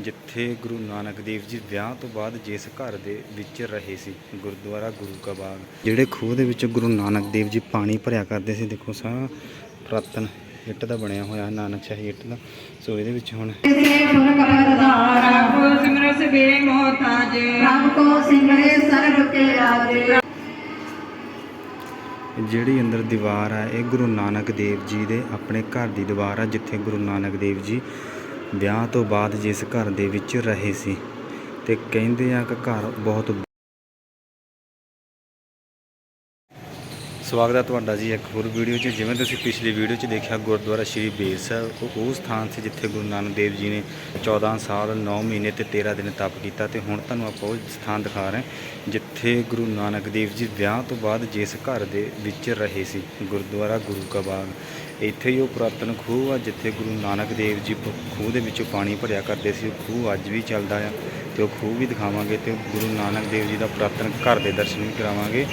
ਜਿੱਥੇ ਗੁਰੂ ਨਾਨਕ ਦੇਵ ਜੀ ਵਿਆਹ ਤੋਂ ਬਾਅਦ ਜਿਸ ਘਰ ਦੇ ਵਿੱਚ ਰਹੇ ਸੀ, ਗੁਰਦੁਆਰਾ ਗੁਰੂ ਕਾ ਬਾਗ। ਜਿਹੜੇ ਖੂਹ ਦੇ ਵਿੱਚ ਗੁਰੂ ਨਾਨਕ ਦੇਵ ਜੀ ਪਾਣੀ ਭਰਿਆ ਕਰਦੇ ਸੀ, ਦੇਖੋ ਸਾਹ ਪ੍ਰਾਤਨ ਇੱਟ ਦਾ ਬਣਿਆ ਹੋਇਆ ਨਾਨਕ ਸ਼ਾਹੀ ਇੱਟ ਦਾ। ਸੋ ਇਹਦੇ ਵਿੱਚ ਹੁਣ ਜਿਹੜੀ ਅੰਦਰ ਦੀਵਾਰ ਹੈ ਇਹ ਗੁਰੂ ਨਾਨਕ ਦੇਵ ਜੀ ਦੇ ਆਪਣੇ ਘਰ ਦੀ ਦੀਵਾਰ ਆ, ਜਿੱਥੇ ਗੁਰੂ ਨਾਨਕ ਦੇਵ ਜੀ ਵਿਆਹ ਤੋਂ ਬਾਅਦ ਜਿਸ ਘਰ ਦੇ ਵਿੱਚ ਰਹੇ ਸੀ ਅਤੇ ਕਹਿੰਦੇ ਆ ਕਿ ਘਰ ਬਹੁਤ ਸਵਾਗਤ ਹੈ ਤੁਹਾਡਾ ਜੀ ਇੱਕ ਹੋਰ ਵੀਡੀਓ 'ਚ। ਜਿਵੇਂ ਤੁਸੀਂ ਪਿਛਲੀ ਵੀਡੀਓ 'ਚ ਦੇਖਿਆ, ਗੁਰਦੁਆਰਾ ਸ਼੍ਰੀ ਬੇਰ ਸਾਹਿਬ, ਉਹ ਉਹ ਸਥਾਨ ਸੀ ਜਿੱਥੇ ਗੁਰੂ ਨਾਨਕ ਦੇਵ ਜੀ ਨੇ 14 ਸਾਲ 9 ਮਹੀਨੇ ਤੇ 13 ਦਿਨ ਤਪ ਕੀਤਾ ਤੇ ਹੁਣ ਤੁਹਾਨੂੰ ਆਪਾਂ ਉਹ ਸਥਾਨ ਦਿਖਾ ਰਹੇ ਜਿੱਥੇ ਗੁਰੂ ਨਾਨਕ ਦੇਵ ਜੀ ਵਿਆਹ ਤੋਂ ਬਾਅਦ ਜਿਸ ਘਰ ਦੇ ਵਿੱਚ ਰਹੇ ਸੀ, ਗੁਰਦੁਆਰਾ ਗੁਰੂ ਕਾ ਬਾਗ। ਇੱਥੇ ਹੀ ਉਹ ਪੁਰਾਤਨ ਖੂਹ ਆ ਜਿੱਥੇ ਗੁਰੂ ਨਾਨਕ ਦੇਵ ਜੀ ਖੂਹ ਦੇ ਵਿੱਚੋਂ ਪਾਣੀ ਭਰਿਆ ਕਰਦੇ ਸੀ। ਉਹ ਖੂਹ ਅੱਜ ਵੀ ਚੱਲਦਾ ਆ ਤੇ ਉਹ ਖੂਹ ਵੀ ਦਿਖਾਵਾਂਗੇ ਤੇ ਗੁਰੂ ਨਾਨਕ ਦੇਵ ਜੀ ਦਾ ਪੁਰਾਤਨ ਘਰ ਦੇ ਦਰਸ਼ਨ ਵੀ ਕਰਾਵਾਂਗੇ।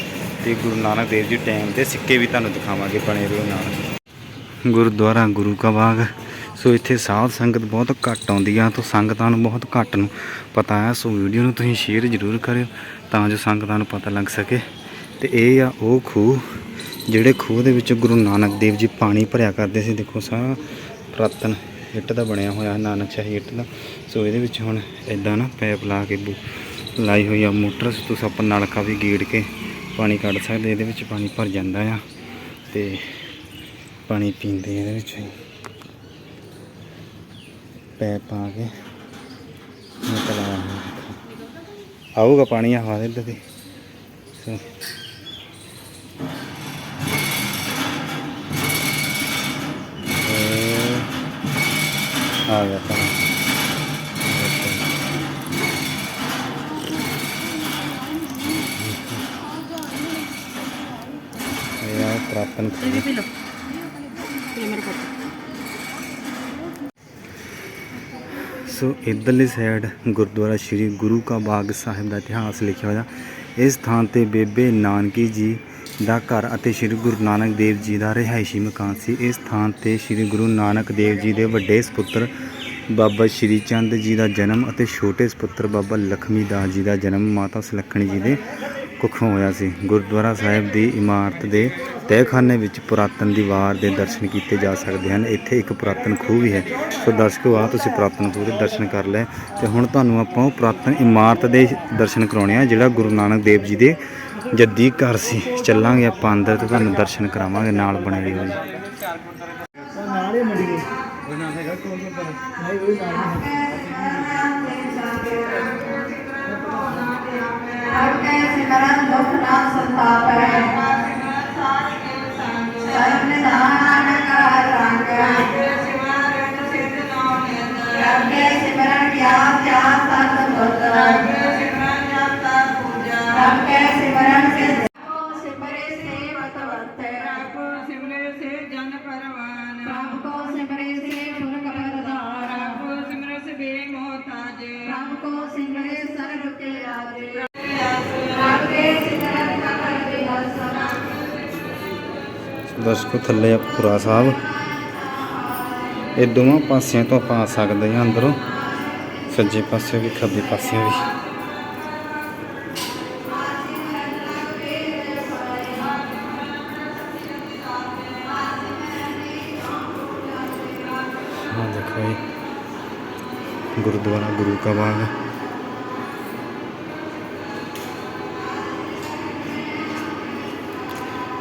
ਤੇ ਗੁਰੂ ਨਾਨਕ ਦੇਵ ਜੀ ਟਾਈਮ 'ਤੇ ਸਿੱਕੇ ਵੀ ਤੁਹਾਨੂੰ ਦਿਖਾਵਾਂਗੇ ਬਣੇ ਰਹੋ ਨਾਲ। ਗੁਰਦੁਆਰਾ ਗੁਰੂ ਕਾ ਬਾਗ। ਸੋ ਇੱਥੇ ਸਾਧ ਸੰਗਤ ਬਹੁਤ ਘੱਟ ਆਉਂਦੀ ਆ, ਤੋਂ ਸੰਗਤਾਂ ਨੂੰ ਬਹੁਤ ਘੱਟ ਨੂੰ ਪਤਾ ਆ। ਸੋ ਵੀਡੀਓ ਨੂੰ ਤੁਸੀਂ ਸ਼ੇਅਰ ਜ਼ਰੂਰ ਕਰਿਓ, ਤਾਂ ਜੋ ਸੰਗਤਾਂ ਨੂੰ ਪਤਾ ਲੱਗ ਸਕੇ। ਤੇ ਇਹ ਆ ਉਹ ਖੂਹ, ਜਿਹੜੇ ਖੂਹ ਦੇ ਵਿੱਚ ਗੁਰੂ ਨਾਨਕ ਦੇਵ ਜੀ ਪਾਣੀ ਭਰਿਆ ਕਰਦੇ ਸੀ। ਦੇਖੋ ਸਾਰਾ ਪੁਰਾਤਨ ਇੱਟ ਦਾ ਬਣਿਆ ਹੋਇਆ, ਨਾਨਕ ਸ਼ਾਹੀ ਇੱਟ ਦਾ। ਸੋ ਇਹਦੇ ਵਿੱਚ ਹੁਣ ਇਦਾਂ ਨਾ ਪੈਪ ਲਾ ਕੇ ਲਾਈ ਹੋਈ ਆ ਮੋਟਰ। ਤੁਸੀਂ ਆਪਾਂ ਨਲਕਾ ਵੀ ਗੇੜ ਕੇ ਪਾਣੀ ਕੱਢ ਸਕਦੇ, ਇਹਦੇ ਵਿੱਚ ਪਾਣੀ ਭਰ ਜਾਂਦਾ ਆ ਤੇ ਪਾਣੀ ਪੀਂਦੇ ਇਹਦੇ ਵਿੱਚ ਪੈਪ ਪਾ ਕੇ ਨਿਕਲ ਆਊਗਾ ਪਾਣੀ ਆ ਹਵਾ ਦੇ ਇੱਧਰ ਦੀ ਆ ਗਿਆ ਪਾਣੀ। ਇਹ ਆ ਪ੍ਰਾਪਨ ਖੂਹ ਪੀ ਲਓ। ਇਹ ਮੇਰੇ ਕੋਲ ਸੋ ਇਧਰਲੀ ਸਾਈਡ ਗੁਰਦੁਆਰਾ ਸ੍ਰੀ ਗੁਰੂ ਕਾ ਬਾਗ ਸਾਹਿਬ ਦਾ ਇਤਿਹਾਸ ਲਿਖਿਆ ਹੋਇਆ। ਇਸ ਸਥਾਨ ਤੇ ਬੇਬੇ ਨਾਨਕੀ ਜੀ ਦਾ ਘਰ ਅਤੇ ਸ੍ਰੀ ਗੁਰੂ ਨਾਨਕ ਦੇਵ ਜੀ ਦਾ ਰਿਹਾਇਸ਼ੀ ਮਕਾਨ ਸੀ। ਇਸ ਸਥਾਨ ਤੇ ਸ੍ਰੀ ਗੁਰੂ ਨਾਨਕ ਦੇਵ ਜੀ ਦੇ ਵੱਡੇ ਸੁਪੁੱਤਰ ਬਾਬਾ ਸ਼੍ਰੀ ਚੰਦ ਜੀ ਦਾ ਜਨਮ ਅਤੇ ਛੋਟੇ ਸੁਪੁੱਤਰ ਬਾਬਾ ਲਖਮੀ ਦਾਸ ਜੀ ਦਾ ਜਨਮ ਮਾਤਾ ਸੁਲੱਖਣੀ ਜੀ ਦੇ ਕੁੱਖੋਂ ਹੋਇਆ ਸੀ। ਗੁਰਦੁਆਰਾ ਸਾਹਿਬ ਦੀ ਇਮਾਰਤ ਦੇ ਤਹਿਖਾਨੇ ਵਿੱਚ ਪੁਰਾਤਨ ਦੀਵਾਰ ਦੇ ਦਰਸ਼ਨ ਕੀਤੇ ਜਾ ਸਕਦੇ ਹਨ। ਇੱਥੇ ਇੱਕ ਪੁਰਾਤਨ ਖੂਹ ਵੀ ਹੈ। ਸੋ ਦਰਸ਼ਕੋ ਆ ਤੁਸੀਂ ਪੁਰਾਤਨ ਖੂਹ ਦੇ ਦਰਸ਼ਨ ਕਰ ਲਏ। ਤੇ ਹੁਣ ਤੁਹਾਨੂੰ ਆਪਾਂ ਪੁਰਾਤਨ ਇਮਾਰਤ ਦੇ ਦਰਸ਼ਨ ਕਰਾਉਣੇ ਆ, ਜਿਹੜਾ ਗੁਰੂ ਨਾਨਕ ਦੇਵ ਜੀ ਦੇ ਜੱਦੀ ਘਰ ਸੀ। ਚੱਲਾਂਗੇ ਆਪਾਂ ਅੰਦਰ ਤੇ ਤੁਹਾਨੂੰ ਦਰਸ਼ਨ ਕਰਾਵਾਂਗੇ ਨਾਲ ਬਣੇ ਰਹੋ ਜੀ। તાજે રામ કો સિમરે સરગ કે રાજે ਦਰਸ਼ਕੋ ਥੱਲੇ ਆ ਪੂਰਾ ਸਾਹਿਬ ਇਹ ਦੋਵਾਂ ਪਾਸਿਆਂ ਤੋਂ ਆਪਾਂ ਆ ਸਕਦੇ ਆ ਅੰਦਰੋਂ ਸੱਜੇ ਪਾਸੇ ਵੀ ਖੱਬੇ ਪਾਸੇ ਵੀ ਹਾਂ ਦੇਖੋ ਇਹ ਗੁਰਦੁਆਰਾ ਗੁਰੂ ਕਾ ਬਾਗ।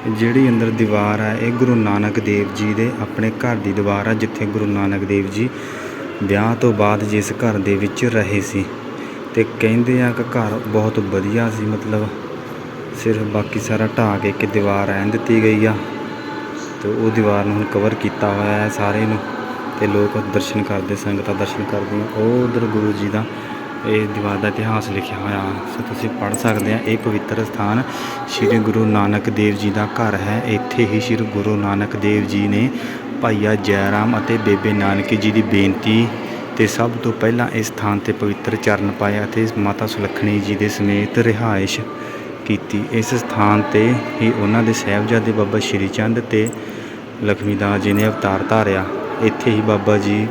ਜਿਹੜੀ ਅੰਦਰ ਦੀਵਾਰ ਹੈ ਇਹ ਗੁਰੂ ਨਾਨਕ ਦੇਵ ਜੀ ਦੇ ਆਪਣੇ ਘਰ ਦੀ ਦੀਵਾਰ ਹੈ ਜਿੱਥੇ ਗੁਰੂ ਨਾਨਕ ਦੇਵ ਜੀ ਵਿਆਹ ਤੋਂ ਬਾਅਦ ਜਿਸ ਘਰ ਦੇ ਵਿੱਚ ਰਹੇ ਸੀ। ਤੇ ਕਹਿੰਦੇ ਆ ਕਿ ਘਰ ਬਹੁਤ ਵਧੀਆ ਸੀ, ਮਤਲਬ ਸਿਰਫ ਬਾਕੀ ਸਾਰਾ ਢਾਹ ਕੇ ਇੱਕ ਦੀਵਾਰ ਰਹਿਣ ਦਿੱਤੀ ਗਈ ਆ। ਤੇ ਉਹ ਦੀਵਾਰ ਨੂੰ ਹੁਣ ਕਵਰ ਕੀਤਾ ਹੋਇਆ ਹੈ ਸਾਰੇ ਨੂੰ। ਤੇ ਲੋਕ ਦਰਸ਼ਨ ਕਰਦੇ, ਸੰਗਤਾਂ ਦਰਸ਼ਨ ਕਰਦੀਆਂ। ਉਹ ਉਧਰ ਗੁਰੂ ਜੀ ਦਾ ਇਹ ਦੀਵਾਰ ਦਾ ਇਤਿਹਾਸ ਲਿਖਿਆ ਹੋਇਆ। ਸੋ ਤੁਸੀਂ ਪੜ੍ਹ ਸਕਦੇ ਆ। ਇਹ ਪਵਿੱਤਰ ਸਥਾਨ ਸ੍ਰੀ ਗੁਰੂ ਨਾਨਕ ਦੇਵ ਜੀ ਦਾ ਘਰ ਹੈ। ਇੱਥੇ ਹੀ ਸ੍ਰੀ ਗੁਰੂ ਨਾਨਕ ਦੇਵ ਜੀ ਨੇ ਭਾਈਆ ਜੈਰਾਮ ਅਤੇ ਬੇਬੇ ਨਾਨਕੀ ਜੀ ਦੀ ਬੇਨਤੀ ਤੇ ਸਭ ਤੋਂ ਪਹਿਲਾਂ ਇਸ ਸਥਾਨ ਤੇ ਪਵਿੱਤਰ ਚਰਨ ਪਾਇਆ ਅਤੇ ਮਾਤਾ ਸੁਲੱਖਣੀ ਜੀ ਦੇ ਸਮੇਤ ਰਿਹਾਇਸ਼ ਕੀਤੀ। ਇਸ ਸਥਾਨ ਤੇ ਹੀ ਉਹਨਾਂ ਦੇ ਸਾਹਿਬਜ਼ਾਦੇ ਬਾਬਾ ਸ਼੍ਰੀ ਚੰਦ ਤੇ ਲਖਮੀ ਦਾਸ ਜੀ ਨੇ ਅਵਤਾਰ ਧਾਰਿਆ। ਇੱਥੇ ਹੀ ਬਾਬਾ ਜੀ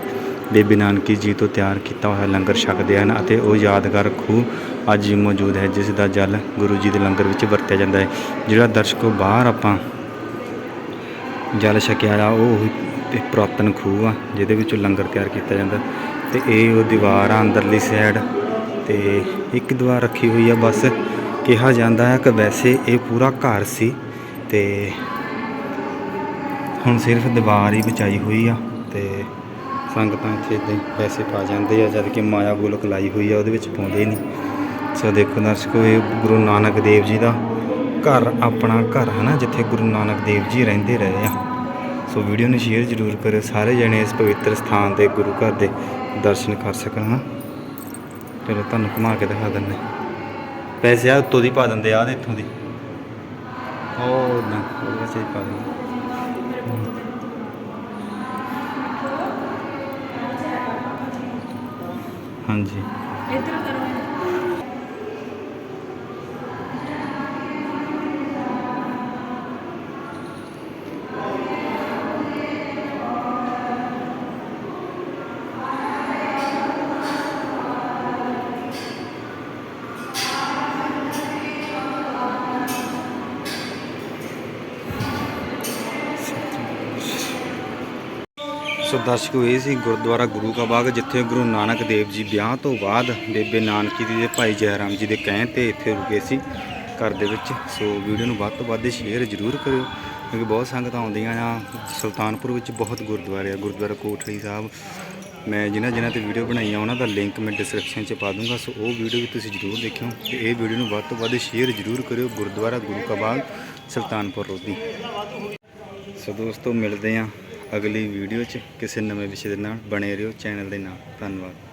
ਬੇਬੇ ਨਾਨਕੀ ਜੀ ਤੋਂ ਤਿਆਰ ਕੀਤਾ ਹੋਇਆ ਲੰਗਰ ਛਕਦੇ ਹਨ ਅਤੇ ਉਹ ਯਾਦਗਾਰ ਖੂਹ ਅੱਜ ਵੀ ਮੌਜੂਦ ਹੈ, ਜਿਸ ਦਾ ਜਲ ਗੁਰੂ ਜੀ ਦੇ ਲੰਗਰ ਵਿੱਚ ਵਰਤਿਆ ਜਾਂਦਾ ਹੈ। ਜਿਹੜਾ ਦਰਸ਼ਕੋ ਬਾਹਰ ਆਪਾਂ ਜਲ ਛਕਿਆ ਆ, ਉਹ ਉਹੀ ਤੇ ਪੁਰਾਤਨ ਖੂਹ ਆ, ਜਿਹਦੇ ਵਿੱਚੋਂ ਲੰਗਰ ਤਿਆਰ ਕੀਤਾ ਜਾਂਦਾ। ਤੇ ਇਹ ਉਹ ਦੀਵਾਰ ਆ, ਅੰਦਰਲੀ ਸਾਈਡ ਤੇ ਇੱਕ ਦੀਵਾਰ ਰੱਖੀ ਹੋਈ ਆ, ਬਸ ਕਿਹਾ ਜਾਂਦਾ ਹੈ ਕਿ ਵੈਸੇ ਇਹ ਪੂਰਾ ਘਰ ਸੀ ਤੇ ਹੁਣ ਸਿਰਫ ਦੀਵਾਰ ਹੀ ਬਚਾਈ ਹੋਈ ਆ। ਤੇ ਸੰਗਤਾਂ ਇੱਥੇ ਏਦਾਂ ਪੈਸੇ ਪਾ ਜਾਂਦੇ ਆ, ਜਦ ਕਿ ਮਾਇਆ ਗੋਲਕ ਲਾਈ ਹੋਈ ਆ, ਉਹਦੇ ਵਿੱਚ ਪਾਉਂਦੇ ਨਹੀਂ। ਸੋ ਦੇਖੋ ਦਰਸ਼ਕੋ, ਇਹ ਗੁਰੂ ਨਾਨਕ ਦੇਵ ਜੀ ਦਾ ਘਰ, ਆਪਣਾ ਘਰ ਹੈ ਨਾ, ਜਿੱਥੇ ਗੁਰੂ ਨਾਨਕ ਦੇਵ ਜੀ ਰਹਿੰਦੇ ਰਹੇ ਆ। ਸੋ ਵੀਡੀਓ ਨੂੰ ਸ਼ੇਅਰ ਜ਼ਰੂਰ ਕਰਿਓ, ਸਾਰੇ ਜਣੇ ਇਸ ਪਵਿੱਤਰ ਸਥਾਨ ਦੇ ਗੁਰੂ ਘਰ ਦੇ ਦਰਸ਼ਨ ਕਰ ਸਕਣ ਹਾਂ ਚਲੋ, ਤੁਹਾਨੂੰ ਘੁਮਾ ਕੇ ਦਿਖਾ ਦਿੰਦੇ ਪੈਸੇ ਆ, ਉੱਤੋਂ ਦੀ ਪਾ ਦਿੰਦੇ ਆ ਤੇ ਇੱਥੋਂ ਦੀ। ਉਹ ਨਾ ਉਹਦੇ ਵਿੱਚ ਹੀ ਪਾ ਦਿੰਦੇ। ਹਾਂਜੀ। ਸੋ ਦਰਸ਼ਕੋ ਇਹ ਸੀ ਗੁਰਦੁਆਰਾ ਗੁਰੂ ਕਾ ਬਾਗ, ਜਿੱਥੇ ਗੁਰੂ ਨਾਨਕ ਦੇਵ ਜੀ ਵਿਆਹ ਤੋਂ ਬਾਅਦ ਬੇਬੇ ਨਾਨਕੀ ਜੀ ਦੇ ਭਾਈ ਜੈ ਰਾਮ ਜੀ ਦੇ ਕਹਿਣ ਤੇ ਇੱਥੇ ਰੁਕੇ ਸੀ। ਘਰ ਦੇ ਵਿੱਚ। ਸੋ ਵੀਡੀਓ ਨੂੰ ਵੱਧ ਤੋਂ ਵੱਧ ਸ਼ੇਅਰ ਜ਼ਰੂਰ ਕਰਿਓ, ਕਿਉਂਕਿ ਬਹੁਤ ਸੰਗਤਾਂ ਆਉਂਦੀਆਂ ਆ। ਸੁਲਤਾਨਪੁਰ ਵਿੱਚ ਬਹੁਤ ਗੁਰਦੁਆਰੇ ਆ, ਗੁਰਦੁਆਰਾ ਕੋਟਲੀ ਸਾਹਿਬ। ਮੈਂ ਜਿਨ੍ਹਾਂ ਜਿਨ੍ਹਾਂ ਤੇ ਵੀਡੀਓ ਬਣਾਈਆਂ, ਉਹਨਾਂ ਦਾ ਲਿੰਕ ਮੈਂ ਡਿਸਕ੍ਰਿਪਸ਼ਨ 'ਚ ਪਾ ਦੂੰਗਾ। ਸੋ ਉਹ ਵੀਡੀਓ ਵੀ ਤੁਸੀਂ ਜ਼ਰੂਰ ਦੇਖਿਓ। ਤੇ ਇਹ ਵੀਡੀਓ ਨੂੰ ਵੱਧ ਤੋਂ ਵੱਧ ਸ਼ੇਅਰ ਜ਼ਰੂਰ ਕਰਿਓ, ਗੁਰਦੁਆਰਾ ਗੁਰੂ ਕਾ ਬਾਗ, ਸੁਲਤਾਨਪੁਰ ਲੋਧੀ ਸੋ ਦੋਸਤੋ, ਮਿਲਦੇ ਹਾਂ ਅਗਲੀ ਵੀਡੀਓ 'ਚ ਕਿਸੇ ਨਵੇਂ ਵਿਸ਼ੇ ਦੇ ਨਾਲ ਬਣੇ ਰਹੋ। ਚੈਨਲ ਦੇ ਨਾਲ। ਧੰਨਵਾਦ।